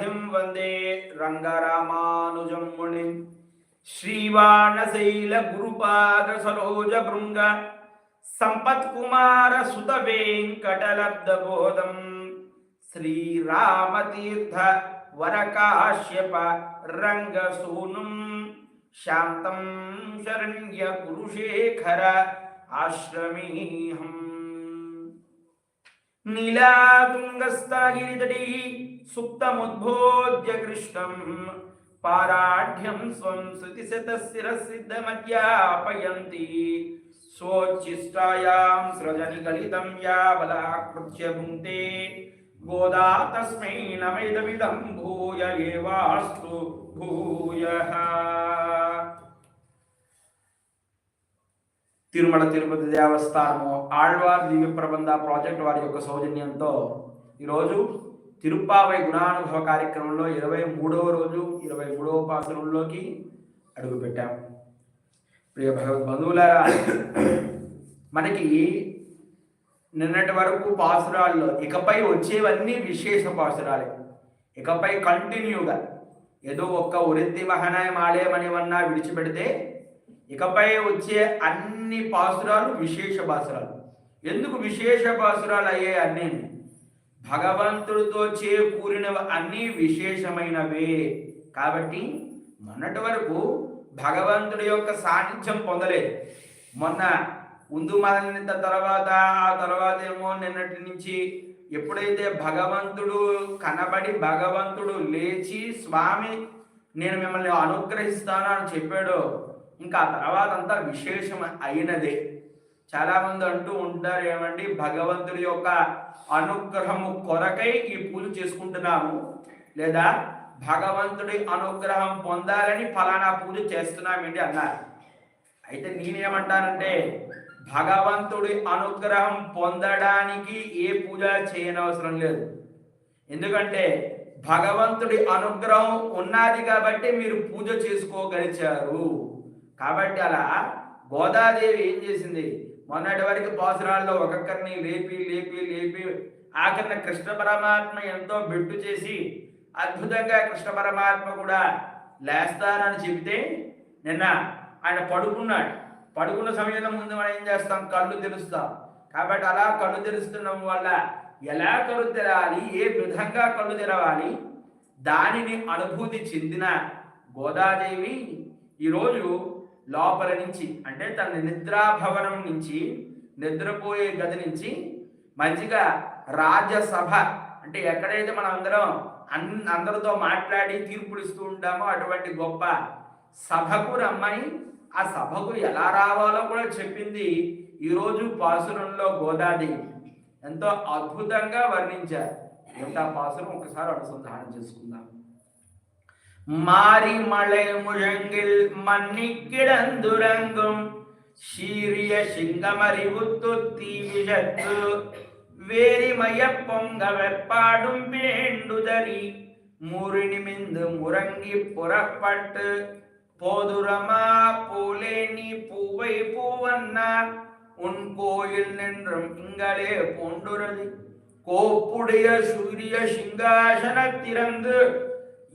సారథిం వందే రంగరామానుజం మునిం శ్రీవాణశైల గురుపాద సరోజ భృంగ సంపత్కుమార సుత వెంకటలబ్ధ బోధం శ్రీరామతీర్థ వరకాశ్యప రంగసూనుం శాంతం శరణ్య గురుశేఖర ఆశ్రమీహం. నీలాతుంగస్థాగిరితటి సుప్తముద్భోజ్య కృష్ణం పారాఢ్యం స్వం శృతి శృతిశతశిరసిద్ధమధ్యాపయంతి స్వోచ్ఛిష్టాయాం సృజని కలితం యా బలాకృత్య భుంక్తే గోదా తస్మై నమైదమిదం భూయ ఏవాస్తు భూయః తిరుమల తిరుపతి దేవస్థానము ఆళ్వార్ దివ్య ప్రబంధ ప్రాజెక్ట్ వారి యొక్క సౌజన్యంతో ఈరోజు తిరుప్పావై గుణానుభవ కార్యక్రమంలో ఇరవై మూడవ రోజు ఇరవై మూడవ పాసనంలోకి అడుగుపెట్టాం ప్రియ భగవద్ బంధువులారా మనకి నిన్నటి వరకు పాసురాల్లో ఇకపై వచ్చేవన్నీ విశేష పాసురాలే. ఇకపై కంటిన్యూగా ఏదో ఒక్క ఉరెత్తి మహనాయ మాలేమనివన్నా విడిచిపెడితే ఇకపై వచ్చే అన్ని పాసురాలు విశేష పాసురాలు. ఎందుకు విశేష పాసురాలు అయ్యాయి అన్నీ? భగవంతుడితో చేకూరినవి అన్నీ విశేషమైనవే. కాబట్టి మొన్నటి వరకు భగవంతుడి యొక్క సాన్నిధ్యం పొందలేదు. మొన్న ముందు మరణిత తర్వాత ఆ తర్వాత ఏమో నిన్నటి నుంచి ఎప్పుడైతే భగవంతుడు కనబడి భగవంతుడు లేచి స్వామి నేను మిమ్మల్ని అనుగ్రహిస్తాను అని చెప్పాడో ఇంకా ఆ తర్వాత అంతా విశేషం అయినదే. చాలామంది అంటూ ఉంటారు ఏమండి భగవంతుడి యొక్క అనుగ్రహము కొరకై ఈ పూజ చేసుకుంటున్నాము. లేదా భగవంతుడి అనుగ్రహం పొందాలని ఫలానా పూజ చేస్తున్నామేంటి అన్నారు. అయితే నేనేమంటానంటే భగవంతుడి అనుగ్రహం పొందడానికి ఏ పూజ చేయనవసరం లేదు. ఎందుకంటే భగవంతుడి అనుగ్రహం ఉన్నది కాబట్టి మీరు పూజ చేసుకోగలిచారు. కాబట్టి అలా గోదాదేవి ఏం చేసింది? మొన్నటి వరకు పాసురాల్లో ఒక్కొక్కరిని లేపి లేపి లేపి ఆఖరిన కృష్ణ పరమాత్మ ఎంతో బెట్టు చేసి అద్భుతంగా కృష్ణ పరమాత్మ కూడా లేస్తానని చెబితే నిన్న ఆయన పడుకున్నాడు. పడుకున్న సమయంలో ముందు మనం ఏం చేస్తాం? కళ్ళు తెరుస్తాం. కాబట్టి అలా కళ్ళు తెరుస్తున్నాం వల్ల ఎలా కళ్ళు తెరవాలి ఏ విధంగా కళ్ళు తెరవాలి? దానిని అనుభూతి చెందిన గోదాదేవి ఈరోజు లోపల నుంచి అంటే తన నిద్రాభవనం నుంచి నిద్రపోయే గది నుంచి మంచిగా రాజ్యసభ అంటే ఎక్కడైతే మనం అందరం అన్ అందరితో మాట్లాడి తీర్పులు ఇస్తూ ఉంటామో అటువంటి గొప్ప సభకు రమ్మని ఆ సభకు ఎలా రావాలో కూడా చెప్పింది ఈరోజు పాసురంలో గోదాదేవి. ఎంతో అద్భుతంగా వర్ణించారు. ఎంత పాసురం ఒకసారి అనుసంధానం చేసుకుందాం. மாறி மலை முழங்கில் மன்னி கிடந்துறங்கும் சீரிய சிங்கமறிவு தொத்தி தீவிஷத்து வேரிமய பொங்க வெப்பாடும் வேண்டுதறி முறினிமிந்து முறங்கி புறப்பட்டு போதுரமா போலே நீ பூவை பூவன்னார் உன் கோயில் நின்றும் இங்களே பூண்டுரதி கோப்புடைய சூரிய சிங்காசன திறந்து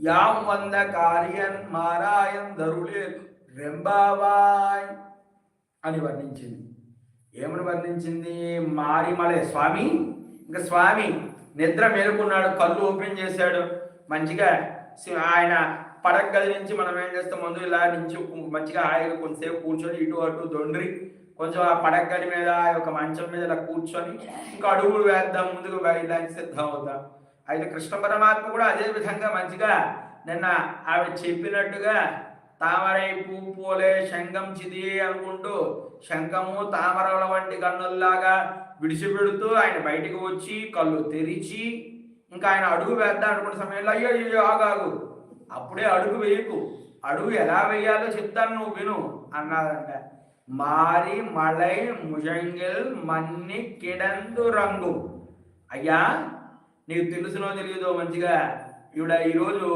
యాం వంద కార్యన్ మారాయన్ దరులే రెంబావాయ్ అని వర్ణించింది. ఏమని వర్ణించింది? మారిమలే. స్వామి ఇంకా స్వామి నిద్ర మేలుకున్నాడు కళ్ళు ఓపెన్ చేశాడు. మంచిగా ఆయన పడక గది నుంచి మనం ఏం చేస్తాం? ముందు ఇలా నుంచి మంచిగా హాయిగా కొంతసేపు కూర్చొని ఇటు అటు దొండ్రి. కొంచెం ఆ పడక గది మీద ఒక మంచం మీద ఇలా కూర్చొని ఇంకా అడుగులు వేద్దాం ముందుకు వెళ్ళడానికి సిద్ధం అవుతాం. అయితే కృష్ణ పరమాత్మ కూడా అదే విధంగా మంచిగా నిన్న ఆవిడ చెప్పినట్టుగా తామరై పూ పోలే శంఖం చిది అనుకుంటూ శంఖము తామరల వంటి కన్నుల్లాగా విడిచిపెడుతూ ఆయన బయటికి వచ్చి కళ్ళు తెరిచి ఇంకా ఆయన అడుగు వేద్దాం అనుకున్న సమయంలో అయ్యో అయ్యో ఆగాగు అప్పుడే అడుగు వేయకు. అడుగు ఎలా వేయాలో చెప్తాను నువ్వు విను అన్నాడంట. మారి మలై ముజంగిల్ మన్ని కిడందు రంగు అయ్యా నీకు తెలుసునో తెలియదో మంచిగా. ఈవిడ ఈరోజు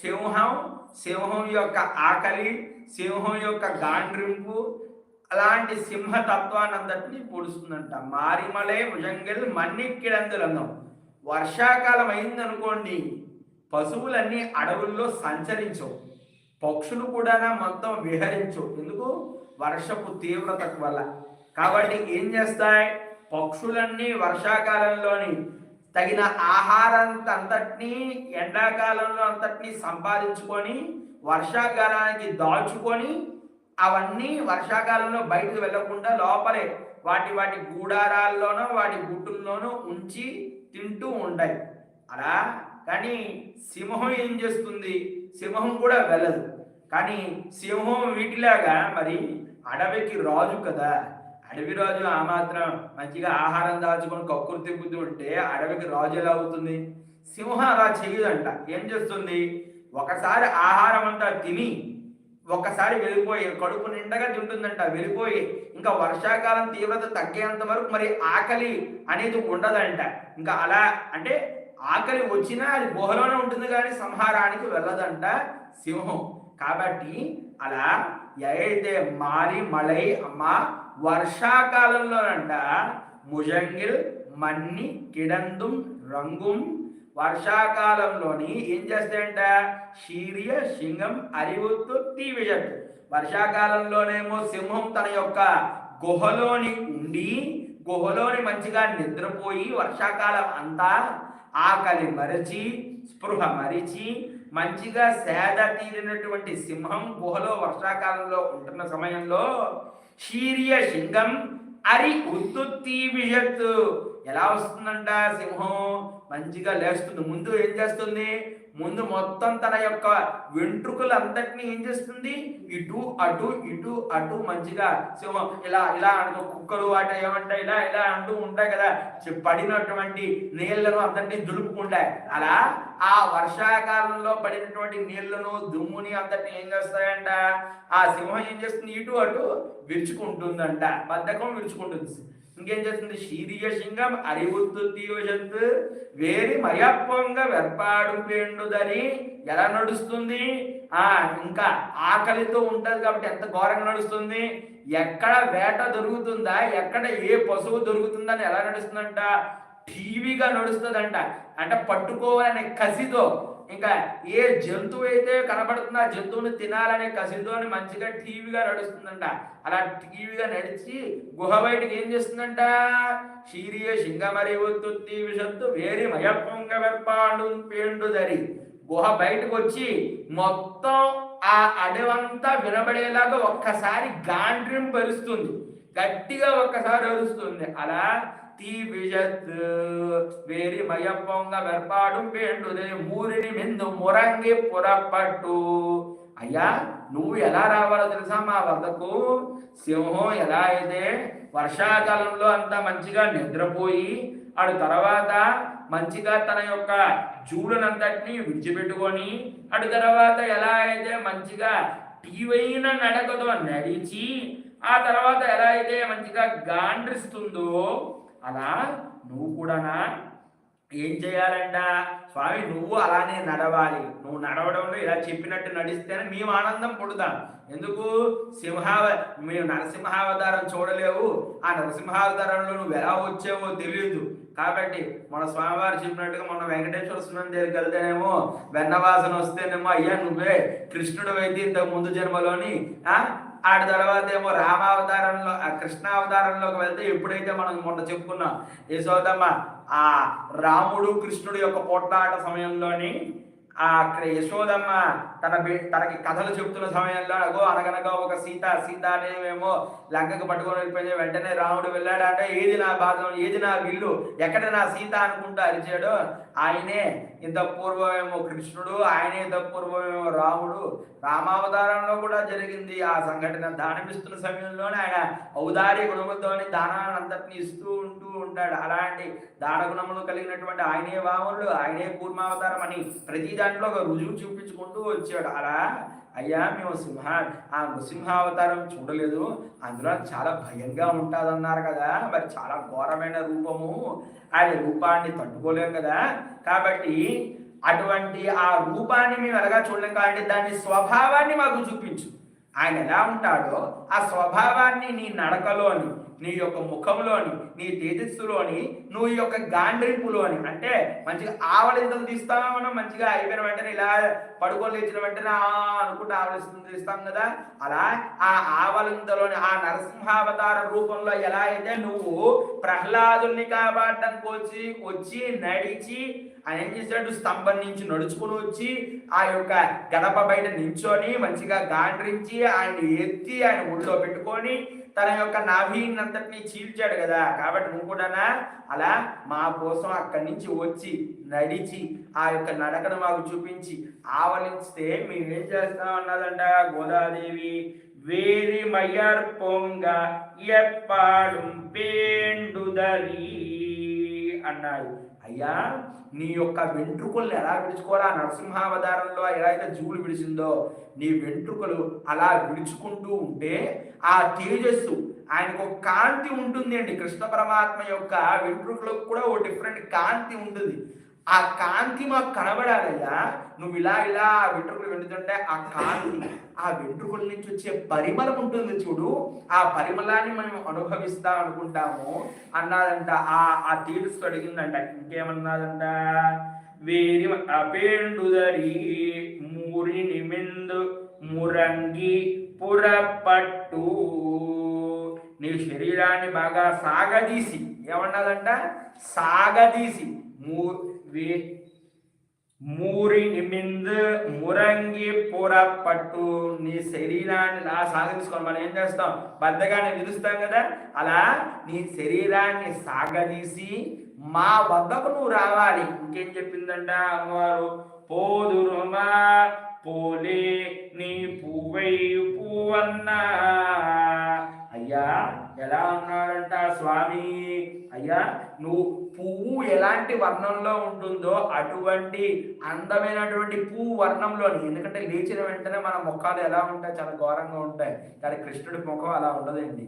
సింహం సింహం యొక్క ఆకలి సింహం యొక్క గాండ్రింపు అలాంటి సింహతత్వాన్ని అందరినీ పొడుస్తుందంట. మారిమలే భుజంగిల్ మన్నిక్కిడందు రంగం వర్షాకాలం అయిందనుకోండి పశువులన్నీ అడవుల్లో సంచరించవు. పక్షులు కూడా మొత్తం విహరించవు. ఎందుకు? వర్షపు తీవ్రత వల్ల. కాబట్టి ఏం చేస్తాయి? పక్షులన్నీ వర్షాకాలంలోని తగిన ఆహారాన్ని అంతటినీ ఎండాకాలంలో అంతటినీ సంపాదించుకొని వర్షాకాలానికి దాచుకొని అవన్నీ వర్షాకాలంలో బయటకు వెళ్ళకుండా లోపలే వాటి వాటి గూడారాల్లోనో వాటి గుట్టుల్లోనో ఉంచి తింటూ ఉంటాయి. అలా? కానీ సింహం ఏం చేస్తుంది? సింహం కూడా వెళ్ళదు. కానీ సింహం వీటిలాగా మరి అడవికి రాజు కదా. అడవి రాజు ఆ మాత్రం మంచిగా ఆహారం దాచుకొని కక్కులు తిప్పుతూ ఉంటే అడవికి రాజు ఎలా అవుతుంది? సింహం అలా చేయదంట. ఏం చేస్తుంది? ఒకసారి ఆహారం అంతా తిని ఒకసారి వెళ్ళిపోయి కడుపు నిండగా తింటుందంట. వెళ్ళిపోయి ఇంకా వర్షాకాలం తీవ్రత తగ్గేంత వరకు మరి ఆకలి అనేది ఉండదంట. ఇంకా అలా అంటే ఆకలి వచ్చినా అది గుహలోనే ఉంటుంది కానీ సంహారానికి వెళ్ళదంట సింహం. కాబట్టి అలా అయితే మారి మలై అమ్మ వర్షాకాలంలోనంట ముజంగిల్ మన్ని కిడందుం రంగుం. వర్షాకాలంలోని ఏం చేస్తాయంట? శీర్య సింహం అరివుతు తీవిజట్ వర్షాకాలంలోనేమో సింహం తన యొక్క గుహలోని ఉండి గుహలోని మంచిగా నిద్రపోయి వర్షాకాలం అంతా ఆకలి మరచి స్పృహ మరిచి మంచిగా సేద తీరినటువంటి సింహం గుహలో వర్షాకాలంలో ఉంటున్న సమయంలో శీర్య సింగం అరి ఉత్తుత్తి విషత్తు ఎలా వస్తుందంట సింహం? మంచిగా లేస్తుంది. ముందు ఏం చేస్తుంది? ముందు మొత్తం తన యొక్క వెంట్రుకలంతటినీ ఏం చేస్తుంది? ఇటు అటు ఇటు అటు మంచిగా సింహం ఇలా ఇలా అనుకో కుక్కలు వాట ఏమంటాయి ఇలా ఇలా అంటూ ఉంటాయి కదా. పడినటువంటి నీళ్ళను అంతటినీ దులుపుకుంటాయి అలా ఆ వర్షాకాలంలో పడినటువంటి నీళ్ళను దుమ్ముని అంతటిని ఏం చేస్తాయంట? ఆ సింహం ఏం చేస్తుంది? ఇటు అటు విరుచుకుంటుందంట. బద్ధకం విరుచుకుంటుంది. ఇంకేం చేస్తుంది? శీరియ సింగం అరివుత్తు తీవజంతు వేరి మయప్పంగా వెర్పాడు పేండుదని ఎలా నడుస్తుంది? ఆ ఇంకా ఆకలితో ఉంటుంది కాబట్టి ఎంత ఘోరంగా నడుస్తుంది? ఎక్కడ వేట దొరుకుతుందా? ఎక్కడ ఏ పశువు దొరుకుతుందని ఎలా నడుస్తుందంట? టీవీగా నడుస్తుందంట. అంటే పట్టుకోవాలనే కసితో ఇంకా ఏ జంతువు అయితే కనబడుతుందో ఆ జంతువుని తినాలనే కసితో అని మంచిగా టీవీగా నడుస్తుందంట. అలా టీవీగా నడిచి గుహ బయటకి ఏం చేస్తుందంట? శీరియ శింగమరి ఒత్తుత్తి విషత్తు వేరి మయపొంగ వెప్పాడు పేండుదరి గుహ బయటకు వచ్చి మొత్తం ఆ అడవంతా వినబడేలాగా ఒక్కసారి గాండ్రిం పరుస్తుంది గట్టిగా ఒక్కసారి అరుస్తుంది. అలా తీ విజత్ వేరి మయప్పొంగ வெற்பாடும் வேண்டுதே. మూరిని మిందు మురంగి పురపట్టు అయ్యా నువ్వు ఎలా రావాలో తెలుసా మా వద్దకు సింహం ఎలా అయితే వర్షాకాలంలో అంతా మంచిగా నిద్రపోయి ఆడు తర్వాత మంచిగా తన యొక్క జూడునంతటిని విడిచిపెట్టుకొని అటు తర్వాత ఎలా అయితే మంచిగా టీవైన నడకతో నడిచి ఆ తర్వాత ఎలా అయితే మంచిగా గాండ్రిస్తుందో అలా నువ్వు కూడానా? ఏం చేయాలంట? స్వామి నువ్వు అలానే నడవాలి. నువ్వు నడవడంలో ఇలా చెప్పినట్టు నడిస్తేనే మేము ఆనందం పొడుదాం ఎందుకు? సింహావ మేము నరసింహావతారం చూడలేవు. ఆ నరసింహావతారంలో నువ్వు ఎలా వచ్చావో తెలియదు. కాబట్టి మన స్వామివారు చెప్పినట్టుగా మన వెంకటేశ్వర స్వామి దగ్గరికి వెళ్తేనేమో వెన్నవాసన వస్తేనేమో అయ్యా నువ్వే కృష్ణుడు అయితే ఇంతకు ముందు జన్మలోని ఆడి తర్వాత ఏమో రామావతారంలో ఆ కృష్ణావతారంలోకి వెళ్తే ఎప్పుడైతే మనం మొన్న చెప్పుకున్నాం యశోదమ్మ ఆ రాముడు కృష్ణుడు యొక్క పోట్లాట సమయంలోని ఆ యశోదమ్మ తన తనకి కథలు చెప్తున్న సమయంలో అగో అనగనగా ఒక సీత సీత అనేమేమో లంకకు పట్టుకొని వెళ్ళిపోయి వెంటనే రాముడు వెళ్ళాడు అంటే ఏది నా భాగం ఏది నా విల్లు? ఎక్కడ నా సీత అనుకుంటూ? అరిచాడు. ఆయనే ఇంత పూర్వమేమో కృష్ణుడు ఆయనే ఇంత పూర్వమేమో రాముడు. రామావతారంలో కూడా జరిగింది ఆ సంఘటన. దానమిస్తున్న సమయంలోనే ఆయన ఔదార్య గుణములతోని దానాన్ని అంతటిని ఇస్తూ ఉంటూ ఉంటాడు. అలాంటి దాన గుణములు కలిగినటువంటి ఆయనే వాములు ఆయనే కూర్మావతారం అని ప్రతి దాంట్లో ఒక రుజువు చూపించుకుంటూ వచ్చాడు అలా అయ్యా మేము సింహ ఆ నృసింహావతారం చూడలేదు. అందులో చాలా భయంగా ఉంటుందన్నారు కదా. మరి చాలా ఘోరమైన రూపము. ఆయన రూపాన్ని తట్టుకోలేం కదా. కాబట్టి అటువంటి ఆ రూపాన్ని మేము ఎలాగా చూడలేం కాబట్టి దాని స్వభావాన్ని మాకు చూపించు. ఆయన ఎలా ఉంటాడో ఆ స్వభావాన్ని నీ నడకలోని నీ యొక్క ముఖంలోని నీ తేజస్సులోని నువ్వు ఈ యొక్క గాండ్రింపులోని అంటే మంచిగా ఆవలింతలు తీస్తామా మనం? మంచిగా అయిపోయిన వెంటనే ఇలా పడుకొని లేచిన వెంటనే అనుకుంటే ఆవలింతలు తీస్తాం కదా? అలా ఆ ఆవలింతలోని ఆ నరసింహావతార రూపంలో ఎలా అయితే నువ్వు ప్రహ్లాదుల్ని కాపాడడానికి వచ్చి వచ్చి నడిచి ఆయన ఏం చేశాడు? స్తంభం నుంచి నడుచుకుని వచ్చి ఆ యొక్క గడప బయట నించొని మంచిగా గాండ్రించి ఆయన ఎత్తి ఆయన ఒళ్ళో పెట్టుకొని తన యొక్క నాభీనంతటిని చీల్చాడు కదా. కాబట్టి నువ్వు కూడా అలా మా కోసం అక్కడి నుంచి వచ్చి నడిచి ఆ యొక్క నడకను మాకు చూపించి ఆవలిస్తే మేము ఏం చేస్తాం అన్నదంట గోదాదేవి. వేరి మయర్ పొంగ ఎప్పాడు పేండుదరీ. అన్నాడు. అయ్యా నీ యొక్క వెంట్రుకల్ని ఎలా విడుచుకోరా నరసింహావతారంలో ఎలా అయితే జీవులు విడిచిందో నీ వెంట్రుకలు అలా విడుచుకుంటూ ఉంటే ఆ తేజస్సు ఆయనకు ఒక కాంతి ఉంటుంది అండి కృష్ణ పరమాత్మ యొక్క వెంట్రుకలకు కూడా ఓ డిఫరెంట్ కాంతి ఉంటుంది. ఆ కాంతి మాకు కనబడాలయ్యా. నువ్వు ఇలా ఇలా ఆ వెంట్రుకలు వెండుతుంటే ఆ కాంతి ఆ వెంట్రుకల నుంచి వచ్చే పరిమళం ఉంటుంది చూడు. ఆ పరిమళాన్ని మనం అనుభవిస్తా అనుకుంటాము. అన్నాదంట ఆ ఆ తీరుస్తూ అడిగిందంట ఇంకేమన్నాదంట వేరి అపేండుదరి మూరి నిమిందు మురంగి పురపట్టు. నీ శరీరాన్ని బాగా సాగదీసి ఏమన్నదంట సాగదీసి మూ మూరి నిమిందు మురంగి పట్టు నీ శరీరాన్ని నా సాగదీసుకొని మనం ఏం చేస్తాం బద్దగానే విరుస్తాం కదా అలా నీ శరీరాన్ని సాగదీసి మా వద్దకు నువ్వు రావాలి ఇంకేం చెప్పిందంట అమ్మవారు పోదురుమా పోలే నీ పువ్వై పువ్వన్నా అయ్యా ఎలా ఉన్నాడంట స్వామి? అయ్యా నువ్వు పువ్వు ఎలాంటి వర్ణంలో ఉంటుందో అటువంటి అందమైనటువంటి పువ్వు వర్ణంలోని ఎందుకంటే లేచిన వెంటనే మన ముఖాలు ఎలా ఉంటాయి? చాలా ఘోరంగా ఉంటాయి. కానీ కృష్ణుడి ముఖం అలా ఉండదండి.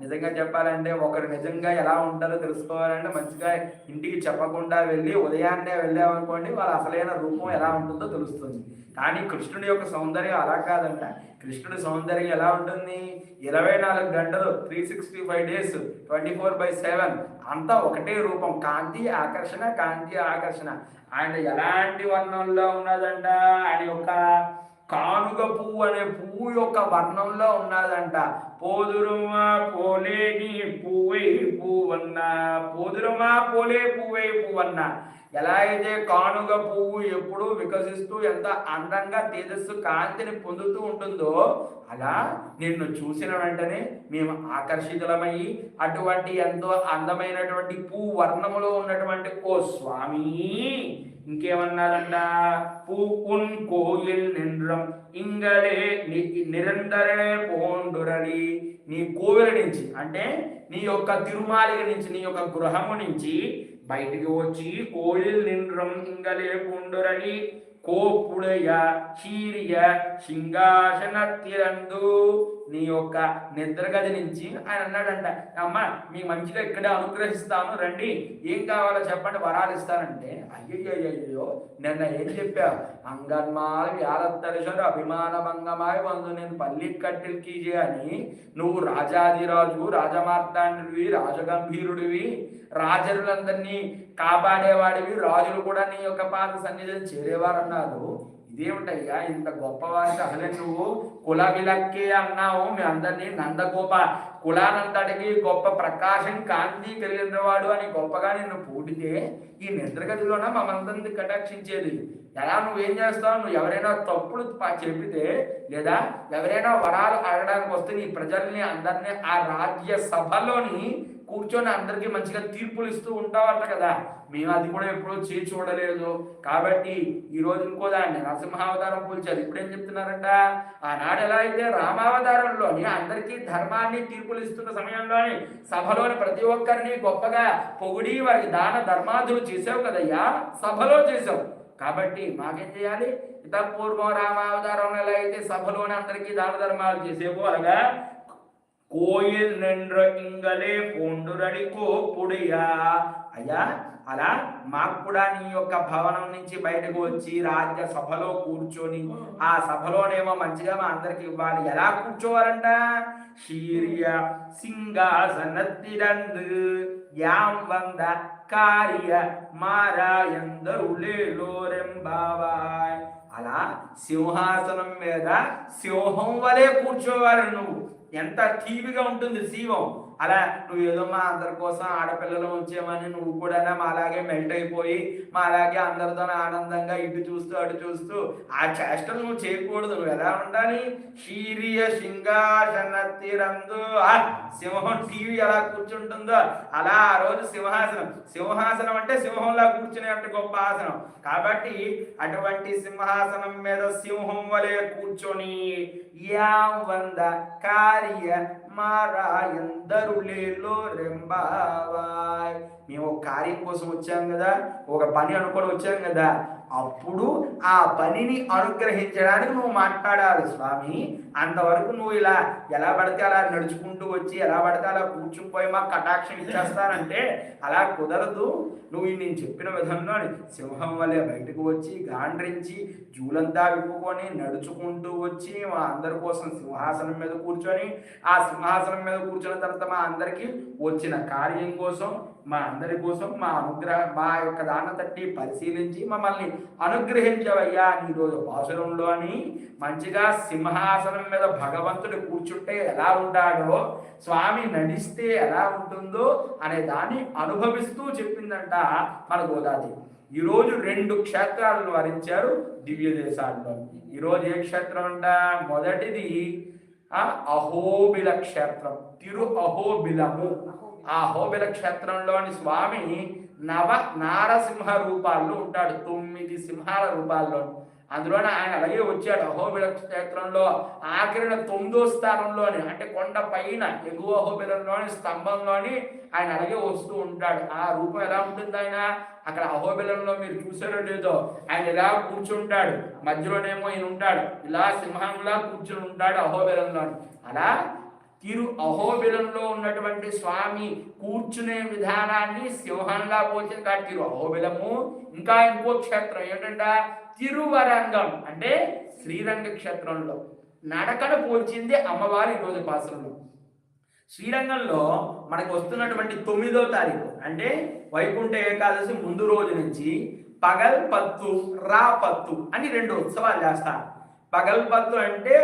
నిజంగా చెప్పాలంటే ఒకరు నిజంగా ఎలా ఉంటారో తెలుసుకోవాలంటే మంచిగా ఇంటికి చెప్పకుండా వెళ్ళి ఉదయాన్నే వెళ్ళామనుకోండి వాళ్ళ అసలైన రూపం ఎలా ఉంటుందో తెలుస్తుంది. కానీ కృష్ణుడి యొక్క సౌందర్యం అలా కాదంట. కృష్ణుడి సౌందర్యం ఎలా ఉంటుంది? ఇరవై నాలుగు గంటలు three sixty five days twenty four by seven అంతా ఒకటే రూపం. కాంతి ఆకర్షణ కాంతి ఆకర్షణ. ఆయన ఎలాంటి వర్ణంలో ఉన్నదంట? ఆయన యొక్క కానుగ పువ్వు అనే పువ్వు యొక్క వర్ణంలో ఉన్నదంట. పోదురుమా పోలేని పువ్వే పువ్వన్న. పోదురుమా పోలే పువ్వే పువ్వన్న. ఎలా అయితే కానుగ పువ్వు ఎప్పుడు వికసిస్తూ ఎంత అందంగా తేజస్సు కాంతిని పొందుతూ ఉంటుందో అలా నిన్ను చూసిన వెంటనే మేము ఆకర్షితులమయ్యి అటువంటి ఎంతో అందమైనటువంటి పువ్వు వర్ణములో ఉన్నటువంటి ఓ స్వామి ఇంకేమన్నారంట పూకున్ కోయిల్ నిండ్రం ఇంగలే ని- నిరంతరే పోండురలి నీ కోవిల నుంచి అంటే నీ యొక్క తిరుమాలిక నుంచి నీ యొక్క గృహము నుంచి బయటికి వచ్చి కోయిల్ నిండ్రం ఇంగలే పోండురలి కోపుడయ చీరియ సింహాసన తిరందు నీ యొక్క నిద్ర గది నుంచి ఆయన అన్నాడంట అమ్మ మీ మంచిగా ఇక్కడే అనుగ్రహిస్తాను రండి. ఏం కావాలో చెప్పండి వరాలు ఇస్తానంటే అయ్యయ్యో నిన్న ఏం చెప్పావు? అంగన్మాల వ్యాలత్తరిశరు అభిమాన భంగమాయి వందు నేను పల్లి కట్టెలు కీజే అని. నువ్వు రాజాదిరాజు రాజమార్తాండుడివి రాజగంభీరుడివి. రాజరులందరినీ కాపాడేవాడివి. రాజులు కూడా నీ యొక్క పాద సన్నిధిని చేరేవారు అన్నారు ఇదేమిటయ్యా? ఇంత గొప్పవారికి అసలే నువ్వు కుల విలక్కే అన్నావు. మీ అందరినీ నందగోప కులానంతటికి గొప్ప ప్రకాశం కాంతి కలిగిన వాడు అని గొప్పగా నిన్ను పూడితే ఈ నిద్రగదిలోన మమ్మల్ని కటాక్షించేది ఎలా? నువ్వేం చేస్తావు? నువ్వు ఎవరైనా తప్పులు చెబితే లేదా ఎవరైనా వరాలు అడగడానికి వస్తే నీ ప్రజల్ని అందరినీ ఆ రాజ్య సభలోని కూర్చొని అందరికీ మంచిగా తీర్పులు ఇస్తూ ఉంటావంట కదా. మేము అది కూడా ఎప్పుడూ చేసి చూడలేదు. కాబట్టి ఈ రోజు ఇంకో దాన్ని నరసింహావతారం పోల్చారు ఇప్పుడేం చెప్తున్నారంట? ఆనాడు ఎలా అయితే రామావతారంలోని అందరికీ ధర్మాన్ని తీర్పులు ఇస్తున్న సమయంలోని సభలోని ప్రతి ఒక్కరిని గొప్పగా పొగిడి వారికి దాన ధర్మాదులు చేసావు కదయ్యా? సభలో చేసావు కాబట్టి మాకేం చేయాలి? ఇత పూర్వం రామావతారంలో ఎలా అయితే సభలోని అందరికీ దాన ధర్మాలు చేసేవో అలాగా కోయిల్ నిండ్ర ఇంగలే పొండురడి కోపుడియా అయ్యా అలా మాకు కూడా నీ యొక్క భవనం నుంచి బయటకు వచ్చి రాజ్య సభలో కూర్చొని ఆ సభలోనేమో మంచిగా మా అందరికి ఇవ్వాలి ఎలా కూర్చోవాలంట ஷீரிய சிங்காசனத்திறந்து யாம் வந்த కార్య మారాయందరులేలోరెంబావాయ్ అలా సింహాసనం మీద సింహం వలె కూర్చోవాలి నువ్వు ఎంత టీవీగా ఉంటుంది జీవం. అలా నువ్వు ఏదో మా అందరి కోసం ఆడపిల్లలు ఉంచేమని నువ్వు కూడా మా అలాగే మెల్ట్ అయిపోయి మా అలాగే అందరితో ఆనందంగా ఇటు చూస్తూ అటు చూస్తూ ఆ చేష్టలు నువ్వు చేయకూడదు. నువ్వు ఎలా ఉండాలి? శీరియ సింహాసన తిరందు. సింహం టీవీ ఎలా కూర్చుంటుందో అలా ఆ రోజు సింహాసనం. సింహాసనం అంటే సింహంలా కూర్చునే అంటే గొప్ప ఆసనం. కాబట్టి అటువంటి సింహాసనం మీద సింహం వలె కూర్చొని యా వంద కార్య మారాయందరులేలో రెంబావాయ్ మేము ఒక కార్యం కోసం వచ్చాం కదా ఒక పని అనుకొని వచ్చాం కదా అప్పుడు ఆ పనిని అనుగ్రహించడానికి నువ్వు మాట్లాడాలి స్వామి. అంతవరకు నువ్వు ఇలా ఎలా పడితే అలా నడుచుకుంటూ వచ్చి ఎలా పడితే అలా కూర్చుకుపోయి మాకు కటాక్షం ఇచ్చేస్తానంటే అలా కుదరదు. నువ్వు నేను చెప్పిన విధంగా సింహం వల్లే బయటకు వచ్చి గాండ్రించి జూలంతా విప్పుకొని నడుచుకుంటూ వచ్చి మా అందరి కోసం సింహాసనం మీద కూర్చొని ఆ సింహాసనం మీద కూర్చున్న తర్వాత మా అందరికీ వచ్చిన కార్యం కోసం మా అందరి కోసం మా అనుగ్రహ మా యొక్క దాన తట్టి పరిశీలించి మమ్మల్ని అనుగ్రహించవయ్యా ఈరోజు పాసురంలో అని మంచిగా సింహాసనం మీద భగవంతుడు కూర్చుంటే ఎలా ఉంటాడో స్వామి నడిస్తే ఎలా ఉంటుందో అనే దాన్ని అనుభవిస్తూ చెప్పిందంట మన గోదాదేవి ఈరోజు రెండు క్షేత్రాలను వరించారు దివ్య దేశాల్లో. ఈరోజు ఏ క్షేత్రం అంట? మొదటిది అహోబిల క్షేత్రం. తిరు అహోబిలము. ఆ అహోబిల క్షేత్రంలోని స్వామి నవ నారసింహ రూపాల్లో ఉంటాడు తొమ్మిది సింహాల రూపాల్లో. అందులోనే ఆయన అలాగే వచ్చాడు అహోబిల క్షేత్రంలో ఆఖరిన తొమ్మిదో స్థానంలోని అంటే కొండ పైన ఎగువ అహోబిలంలోని స్తంభంలోని ఆయన అలాగే వస్తూ ఉంటాడు. ఆ రూపం ఎలా ఉంటుంది ఆయన? అక్కడ అహోబిలంలో మీరు చూసారో లేదో ఆయన ఇలా కూర్చుంటాడు మధ్యలోనేమో ఈయన ఉంటాడు ఇలా సింహంలా కూర్చుని ఉంటాడు అహోబిలంలోని. అలా తిరు అహోబిలంలో ఉన్నటువంటి స్వామి కూర్చునే విధానాన్ని సింహంగా పోల్చింది కాదు. తిరు అహోబిలము ఇంకా ఇంకో క్షేత్రం ఏంటంట తిరువరంగం అంటే శ్రీరంగ క్షేత్రంలో. నడకను పోల్చింది అమ్మవారి ఈరోజు పాసంలో శ్రీరంగంలో మనకు వస్తున్నటువంటి తొమ్మిదో తారీఖు అంటే వైకుంఠ ఏకాదశి ముందు రోజు నుంచి పగల్ పత్తు రా పత్తు అని రెండు ఉత్సవాలు చేస్తారు. పగల్ పత్తు అంటే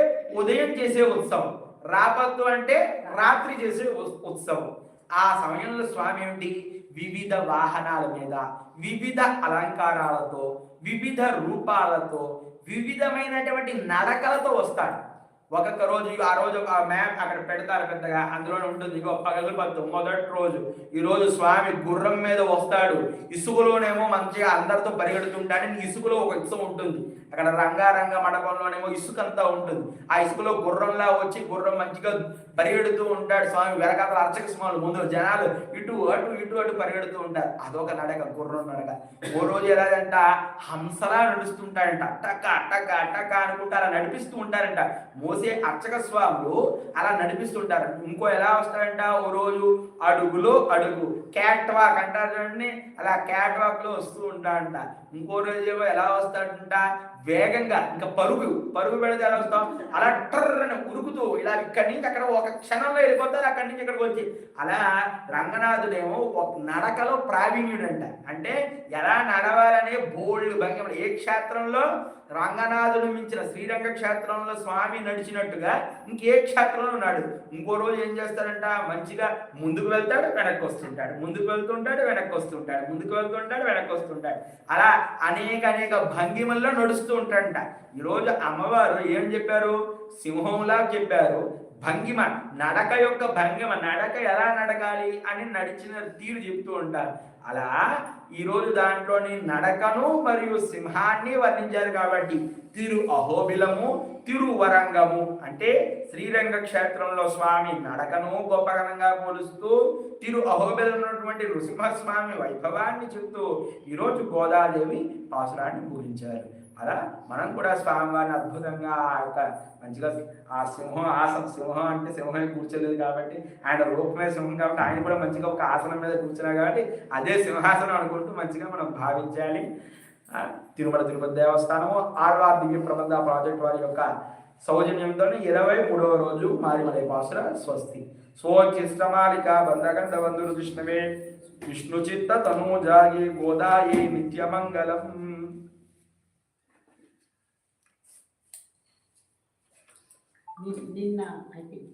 ఉదయం చేసే ఉత్సవం. రాపత్తు అంటే రాత్రి చేసే ఉత్సవం. ఆ సమయంలో స్వామి ఏమిటి? వివిధ వాహనాల మీద వివిధ అలంకారాలతో వివిధ రూపాలతో వివిధమైనటువంటి నడకలతో వస్తాడు. ఒక్కొక్క రోజు ఆ రోజు ఒక మ్యాప్ అక్కడ పెడతారు పెద్దగా. అందులో ఉంటుంది ఇగో పగలపద్దు మొదటి రోజు. ఈ రోజు స్వామి గుర్రం మీద వస్తాడు. ఇసుకలోనేమో మంచిగా అందరితో పరిగెడుతుంటాడు. ఇసుకలో ఒక ఇసుక ఉంటుంది. అక్కడ రంగారంగ మండపంలోనేమో ఇసుక అంతా ఉంటుంది. ఆ ఇసుకలో గుర్రంలా వచ్చి గుర్రం మంచిగా పరిగెడుతూ ఉంటాడు స్వామి. వెనకాల అర్చక స్వామి ముందు జనాలు ఇటు అటు ఇటు అటు పరిగెడుతూ ఉంటారు. అదొక నడక గుర్రం నడక. ఓ రోజు ఎలాగంట హంసలా నడుస్తుంటాడంట. అట్టక్క అట్టక్క అట్టక్క అనుకుంటా అలా నడిపిస్తూ ఉంటారంట. మోసే అర్చక స్వాములు అలా నడిపిస్తుంటారు. ఇంకో ఎలా వస్తాడంట? ఓ రోజు అడుగులో అడుగు క్యాట్ వాక్ అంటారు చూడండి. అలా క్యాట్ వాక్లో వస్తూ ఉంటాడంట. ఇంకో రోజు ఏమో ఎలా వస్తాడంట? వేగంగా ఇంకా పరుగు పరుగు పెడితే ఎలా వస్తాం. అలా టర్రని ఉరుకుతూ ఇలా ఇక్కడి నుంచి అక్కడ ఒక క్షణంలో వెళ్ళిపోతారు అక్కడి నుంచి ఇక్కడికి వచ్చి. అలా రంగనాథుడేమో ఒక నడకలో ప్రావీణ్యుడంట. అంటే ఎలా నడవాలనే బోల్డ్ భంగిమ ఏ క్షేత్రంలో? రంగనాథుడు మించిన శ్రీరంగ క్షేత్రంలో స్వామి నడిచినట్టుగా ఇంకే క్షేత్రంలో ఉన్నాడు. ఇంకో రోజు ఏం చేస్తాడంట? మంచిగా ముందుకు వెళ్తాడు వెనక్కి వస్తుంటాడు. ముందుకు వెళ్తుంటాడు వెనక్కి వస్తుంటాడు. ముందుకు వెళ్తుంటాడు వెనక్కి వస్తుంటాడు. అలా అనేక అనేక భంగిమల్లో నడుస్తూ ఉంటాడంట. ఈరోజు అమ్మవారు ఏం చెప్పారు? సింహంలా చెప్పారు. భంగిమ నడక యొక్క భంగిమ నడక ఎలా నడకాలి అని నడిచిన తీరు చెప్తూ ఉంటారు. అలా ఈరోజు దాంట్లోని నడకను మరియు సింహాన్ని వర్ణించారు కాబట్టి తిరు అహోబిలము తిరువరంగము అంటే శ్రీరంగ క్షేత్రంలో స్వామి నడకను గొప్పగనంగా పోలుస్తూ తిరు అహోబిలం ఉన్నటువంటి నృసింహస్వామి వైభవాన్ని చెప్తూ ఈరోజు గోదాదేవి పాసురాన్ని పూజించారు. అలా మనం కూడా స్వామివారిని అద్భుతంగా ఆ యొక్క మంచిగా ఆ సింహం ఆసనం సింహం అంటే సింహమే కూర్చోలేదు కాబట్టి ఆయన రూపమే సింహం కాబట్టి ఆయన కూడా మంచిగా ఒక ఆసనం మీద కూర్చున్నారు కాబట్టి అదే సింహాసనం అనుకుంటూ మంచిగా మనం భావించాలి. తిరుమల తిరుపతి దేవస్థానము ఆర్ఆర్ దివ్య ప్రబంధ ప్రాజెక్ట్ వారి యొక్క సౌజన్యంతో ఇరవై మూడవ రోజు మారిమలై పాసుల స్వస్తి. స్వోచిష్టమాలిక బంధగంధ బంధురు విష్ణువే విష్ణు చిత్త తనూజాయే గోదాయే నిత్యమంగళం. నిన్న అయిపోయింది